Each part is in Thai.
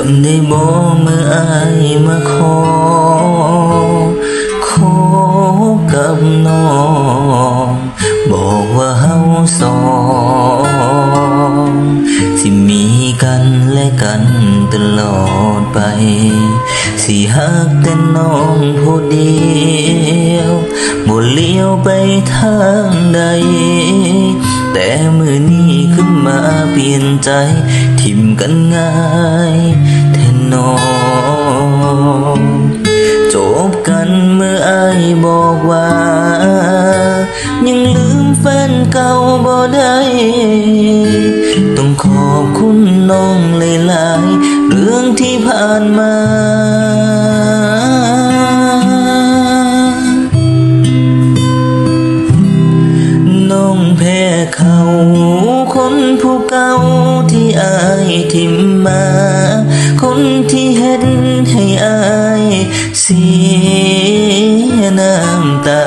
จำได้บ่เมื่ออายมาขอ ขอกับน้อง บอกว่าเฮาสองสิมีกันและกันตลอดไป สิฮักแต่น้องผู้เดียวบ่เลี้ยวไปทางใด แต่มือนี้ขึ้นมาเปลี่ยนใจทิมกันง่ายแทนน้องจบกันเมื่อไอบอกว่า ยังลืมแฟนเก่าบ่ได้ต้องขอบคุณน้องหลายๆเรื่องที่ผ่านมา คนผู้เก่าที่อายทิมมา คนที่เห็นให้อายเสียน้ำตา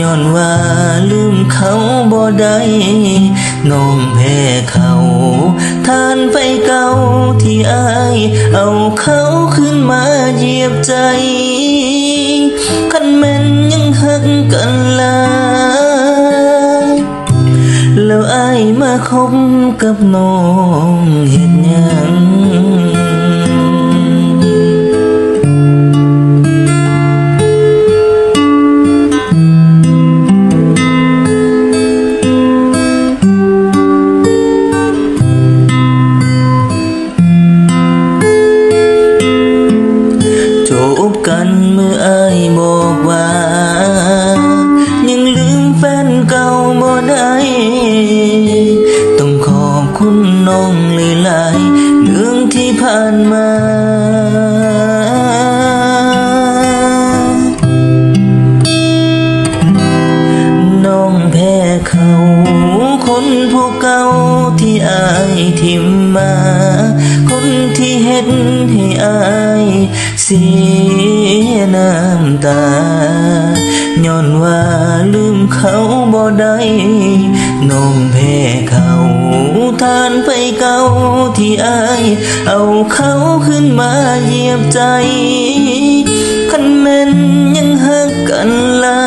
ย้อนว่าลืมเขาบ่ได้น้องแพ้เขาทานไฟเก่าที่อายเอาเขาขึ้นมาเหยียบใจ คันแม่นยังหักกันลาายมาคบกับน้อ น้องหลายๆเรื่องที่ผ่านมาน้องแพ้เขาคนผู้เก่าที่อายทิมมา คนที่เห็นให้อายเสียน้ำตา ย้อนว่าลืมเขาบ่ได้น้องแพ้เขาทานไปเก่าที่อายเอาเขาขึ้นมาเยียบใจคันแม่นยังหักกันลา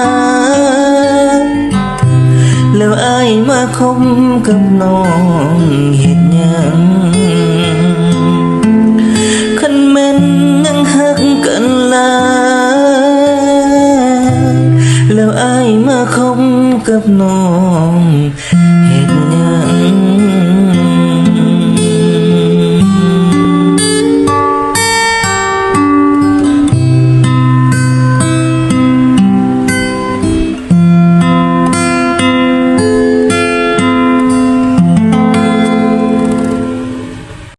แล้วอายมาคบกับน้องเห็ดยัง กับน้อง